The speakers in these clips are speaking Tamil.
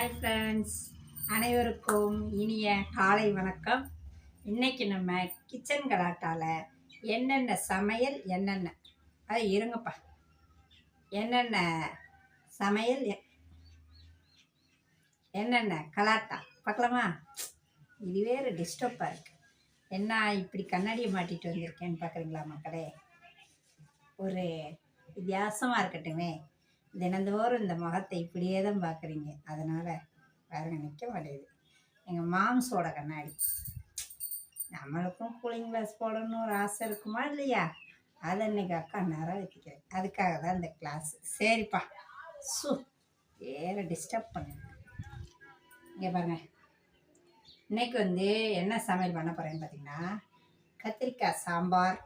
ஹாய் ஃப்ரெண்ட்ஸ் அனைவருக்கும் இனிய காலை வணக்கம். இன்னைக்கு நம்ம கிச்சன் கலாட்டாவில் என்னென்ன சமையல் என்னென்ன? அது இருங்கப்பா. என்னென்ன சமையல் எ- என்னென்ன கலாட்டா? பார்க்கலாமா? இது வேறு டிஸ்டர்பாக இருக்குது என்ன இப்படி கண்ணாடியை மாட்டிட்டு வந்திருக்கேன்னு பார்க்குறீங்களா மக்களே? ஒரு வித்தியாசமாக இருக்கட்டுமே. தினந்தோறும் இந்த முகத்தை இப்படியே தான் பார்க்குறீங்க. அதனால் பாருங்க நிற்க மாட்டேங்குது. எங்கள் மாம்ஸோட கண்ணாடி. நம்மளுக்கும் கூலிங் கிளாஸ் போடணும்னு ஒரு ஆசை இருக்குமா இல்லையா? அதை இன்னைக்கு அக்கா நேரம் வைக்கிறேன் அதுக்காக தான் இந்த கிளாஸ் சரிப்பா. சு வேறு டிஸ்டர்ப் பண்ணுங்க. இங்கே பாருங்க. இன்னைக்கு வந்து என்ன சமையல் பண்ண போகிறேன்னு பார்த்தீங்கன்னா கத்திரிக்காய் சாம்பார்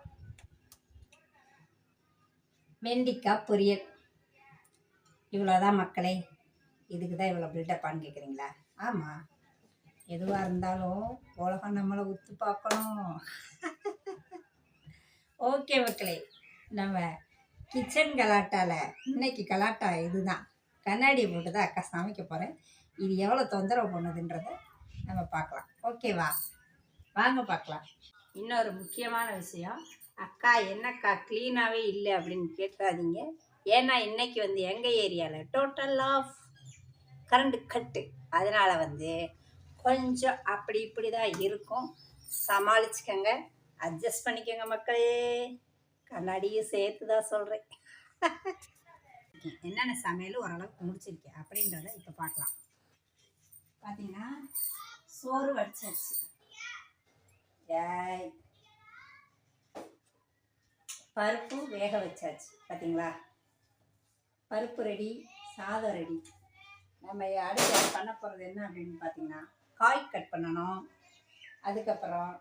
வெண்டிக்காய் பொரியல். இவ்வளோதான் மக்களே. இதுக்கு தான் இவ்வளோ பில்டப்பான்னு கேட்குறீங்களா ஆமாம் எதுவாக இருந்தாலும் உலகம் நம்மளை உத்து பார்க்கணும். ஓகே மக்களே. நம்ம கிச்சன் கலாட்டாவில் இன்னைக்கு கலாட்டா இதுதான். கண்ணாடியை போட்டு தான் அக்கா சமைக்க போகிறேன் இது எவ்வளோ தொந்தரவு பண்ணுதுன்றதை நம்ம பார்க்கலாம். ஓகேவா வாங்க பார்க்கலாம். இன்னொரு முக்கியமான விஷயம் அக்கா என்னக்கா க்ளீனாகவே இல்லை அப்படின்னு கேட்காதீங்க. ஏன்னா இன்னைக்கு வந்து எங்கள் ஏரியாவில் டோட்டல் ஆஃப் கரண்ட் கட்டு அதனால் வந்து கொஞ்சம் அப்படி இப்படி தான் இருக்கும். சமாளிச்சுக்கோங்க. அட்ஜஸ்ட் பண்ணிக்கோங்க மக்களே. கண்ணாடியும் சேர்த்து தான் சொல்கிறேன் என்னென்ன சமையல் ஓரளவுக்கு முடிச்சிருக்கேன் அப்படின்றத இப்போ பார்க்கலாம். பார்த்தீங்கன்னா சோறு வடிச்சாச்சு. ஏய். பருப்பு வேக வச்சாச்சு. பார்த்தீங்களா பருப்பு ரெடி சாதம் ரெடி. நம்ம அடுத்து பண்ண போகிறது என்ன அப்படின்னு பார்த்தீங்கன்னா காய் கட் பண்ணணும். அதுக்கப்புறம்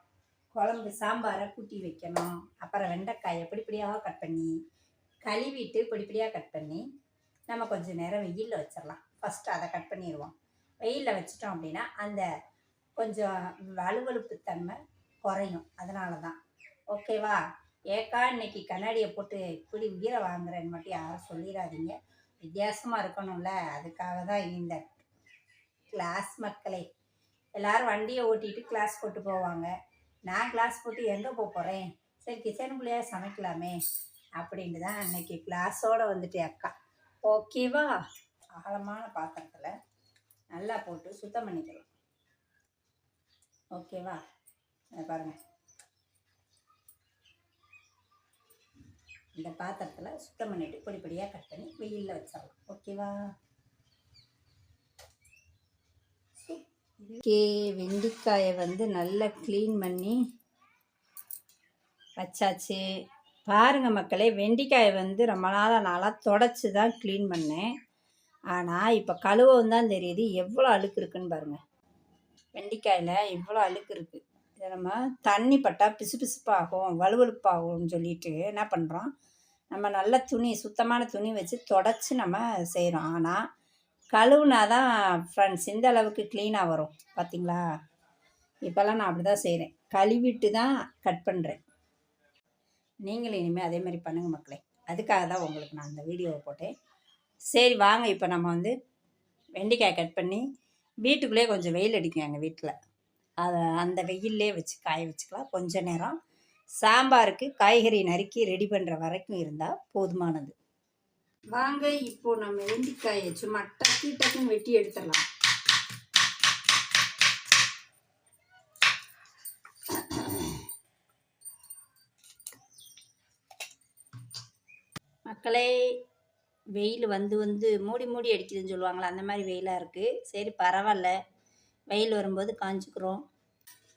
குழம்பு சாம்பாரை கூட்டி வைக்கணும். அப்புறம் வெண்டைக்காயை பிடிப்படியாக கட் பண்ணி கழுவிட்டு பிடிப்படியாக கட் பண்ணி நம்ம கொஞ்சம் நேரம் வெயிலில் வச்சிடலாம் ஃபஸ்ட்டு அதை கட் பண்ணிடுவோம் வெயிலில் வச்சிட்டோம் அப்படின்னா அந்த கொஞ்சம் வலுவழுப்பு தன்மை குறையும். அதனால தான் ஓகேவா ஏக்கா இன்னைக்கு கண்ணாடியை போட்டு இப்படி உயிரை வாங்குறேன்னு மட்டும் யாரும் சொல்லிடாதீங்க வித்தியாசமாக இருக்கணும்ல. அதுக்காக தான் இந்த கிளாஸ் மக்களே. எல்லாரும் வண்டியை ஓட்டிட்டு கிளாஸ் போட்டு போவாங்க. நான் கிளாஸ் போட்டு எங்கே போக போகிறேன் சரி கிச்சனுக்குள்ளேயே சமைக்கலாமே. அப்படின்ட்டு தான் அன்னைக்கு கிளாஸோடு வந்துட்டு அக்கா. ஓகேவா ஆழமான பாத்திரத்தில் நல்லா போட்டு சுத்தம் பண்ணிக்கலாம். ஓகேவா பாருங்கள் இந்த பாத்திரத்தில் சுத்தம் பண்ணிவிட்டு பொடி பொடியாக கட் பண்ணி வெயிலில் வச்சிடலாம். ஓகேவா ஓகே வெண்டிக்காயை வந்து நல்லா க்ளீன் பண்ணி வச்சாச்சு. பாருங்கள் மக்களே வெண்டிக்காயை வந்து ரொம்ப நாளாக நாளாக தொடச்சி தான் க்ளீன் பண்ணேன். ஆனால் இப்போ கழுவவும் தான் தெரியுது. எவ்வளோ அழுக்கு இருக்குன்னு பாருங்கள் வெண்டிக்காயில் இவ்வளோ அழுக்கு இருக்குது இதை நம்ம தண்ணி பட்டால் பிசு பிசுப்பாகும் வலுவழுப்பாகும்னு சொல்லிட்டு என்ன பண்ணுறோம் நம்ம நல்ல துணி சுத்தமான துணி வச்சு தொடச்சி நம்ம செய்கிறோம் ஆனால் கழுவுனா தான் ஃப்ரெண்ட்ஸ் இந்த அளவுக்கு க்ளீனாக வரும். பார்த்தீங்களா இப்போல்லாம் நான் அப்படி தான் செய்கிறேன் கழுவிட்டு தான் கட் பண்ணுறேன் நீங்களும் இனிமேல் அதே மாதிரி பண்ணுங்கள் மக்களே. அதுக்காக தான் உங்களுக்கு நான் அந்த வீடியோவை போட்டேன். சரி வாங்க. இப்போ நம்ம வந்து வெண்டைக்காய் கட் பண்ணி வீட்டுக்குள்ளேயே கொஞ்சம் வெயில் அடிக்கும் எங்கள் வீட்டில். அதை அந்த வெயிலே வச்சு காய வச்சுக்கலாம். கொஞ்ச நேரம். சாம்பாருக்கு காய்கறி நறுக்கி ரெடி பண்ணுற வரைக்கும் இருந்தால் போதுமானது. வாங்க இப்போ நம்ம வெண்டிக்காயை சும்மா டக்கு டக்குன்னு வெட்டி எடுத்துடலாம். மக்களே வெயில் வந்து வந்து மூடி மூடி அடிக்குதுன்னு சொல்லுவாங்களா அந்த மாதிரி வெயிலாக இருக்குது சரி பரவாயில்ல. வெயில் வரும்போது காஞ்சிக்கிறோம்.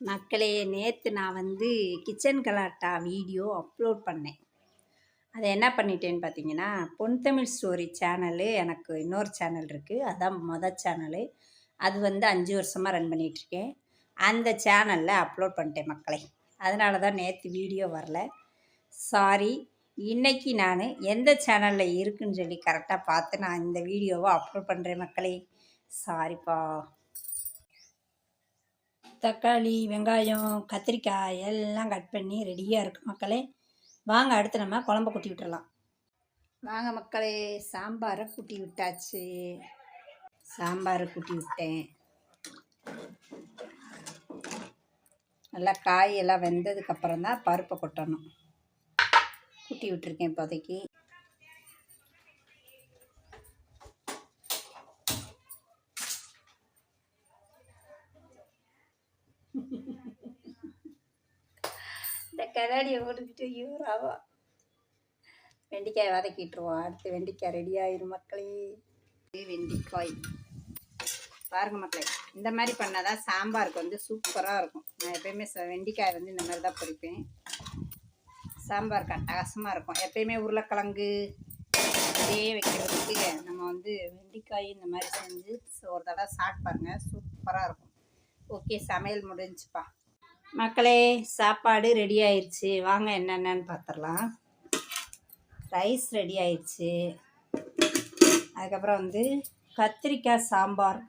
மக்களே நேற்று நான் வந்து கிச்சன் கலாட்டா வீடியோ அப்லோட் பண்ணேன். அதை என்ன பண்ணிட்டேன்னு பார்த்தீங்கன்னா பொன் தமிழ் ஸ்டோரி சேனலு எனக்கு இன்னொரு சேனல் இருக்குது அதான் மொதல் சேனலு. அது வந்து அஞ்சு வருஷமாக ரன் பண்ணிகிட்ருக்கேன் அந்த சேனலில் அப்லோட் பண்ணிட்டேன் மக்களை. அதனால தான் நேற்று வீடியோ வரல. சாரி. இன்றைக்கி நான் எந்த சேனலில் இருக்குன்னு சொல்லி கரெக்டாக பார்த்து நான் இந்த வீடியோவை அப்லோட் பண்ணுறேன் மக்களே. சாரிப்பா. தக்காளி வெங்காயம் கத்திரிக்காய் எல்லாம் கட் பண்ணி ரெடியாக இருக்கு மக்களே. வாங்க அடுத்து நம்ம குழம்ப கொட்டி விட்டுறலாம். வாங்க மக்களே சாம்பாரை கூட்டி விட்டாச்சு. சாம்பாரை கூட்டி விட்டேன். நல்லா காய் எல்லாம் வெந்ததுக்கப்புறம் தான் பருப்பை கொட்டணும். கூட்டி விட்டுருக்கேன் இப்போதைக்கு. இந்த கண்ணாடியை போட்டுக்கிட்டு யூராவா வெண்டிக்காய் வதக்கிட்டுருவோம் அடுத்து வெண்டைக்காய் ரெடி ஆயிரும் மக்களே. வெண்டிக்காய் வெண்டைக்காய். பாருங்க மக்களே இந்த மாதிரி பண்ணால் தான் சாம்பாருக்கு வந்து சூப்பராக இருக்கும். நான் எப்பயுமே ச- வெண்டைக்காய் வந்து இந்த மாதிரி தான் பொரிப்பேன். சாம்பாருக்கு அட்டகாசமாக இருக்கும். எப்பயுமே உருளைக்கிழங்கு இதே வைக்கிறதுக்கு நம்ம வந்து வெண்டிக்காய் இந்த மாதிரி செஞ்சு ஒரு தடவை சாப்பிட்டு பாருங்க. சூப்பராக இருக்கும். ஓகே சமையல் முடிஞ்சுப்பா. மக்களே சாப்பாடு ரெடி ஆயிடுச்சு. வாங்க என்னென்னு பார்த்துடலாம் ரைஸ் ரெடி ஆயிடுச்சு. அதுக்கப்புறம் வந்து கத்திரிக்காய் சாம்பார்.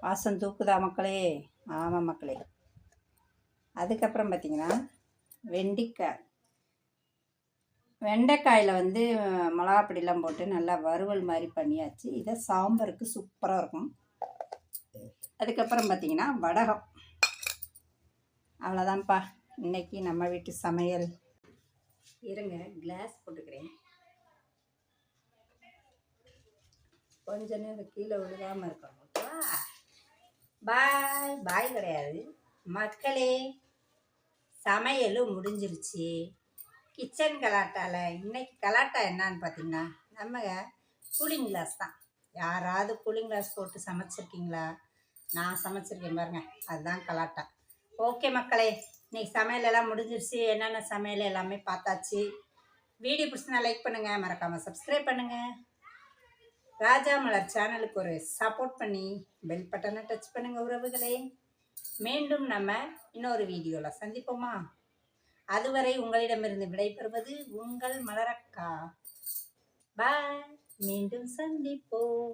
வாசம் தூக்குதா மக்களே? ஆமாம் மக்களே. அதுக்கப்புறம் பார்த்திங்கன்னா வெண்டிக்காய். வெண்டைக்காயில் வந்து மிளகாப்பொடிலாம் போட்டு நல்லா வறுவல் மாதிரி பண்ணியாச்சு. இதை சாம்பாருக்கு சூப்பராக இருக்கும். அதுக்கப்புறம் பார்த்திங்கன்னா வடகம். அவ்வளோதான்ப்பா. இன்னைக்கு நம்ம வீட்டு சமையல். இருங்க கிளாஸ் போட்டுக்கிறேன். கொஞ்ச நேரம் கீழே விழுகாமல் இருக்கணும். பாய். பாய் கிடையாது. மக்களே சமையலும் முடிஞ்சிருச்சு. கிச்சன் கலாட்டாவில் இன்னைக்கு கலாட்டா என்னன்னு பார்த்தீங்கன்னா நம்ம கூலிங் கிளாஸ் தான். யாராவது கூலிங் கிளாஸ் போட்டு சமைச்சிருக்கீங்களா? நான் சமைச்சிருக்கேன் பாருங்கள் அதுதான் கலாட்டா. ஓகே மக்களே இன்னைக்கு சமையல் எல்லாம் முடிஞ்சிருச்சு. என்னென்ன சமையல் எல்லாமே பார்த்தாச்சு. வீடியோ பிடிச்சினா லைக் பண்ணுங்கள் மறக்காமல் சப்ஸ்கிரைப் பண்ணுங்கள் ராஜா மலர் சேனலுக்கு ஒரு சப்போர்ட் பண்ணி பெல் பட்டனை டச் பண்ணுங்கள் உறவுகளே. மீண்டும் நம்ம இன்னொரு வீடியோவில் சந்திப்போமா? அதுவரை உங்களிடமிருந்து விடைபெறுவது உங்கள் மலரக்கா. பாய் மீண்டும் சந்திப்போம்.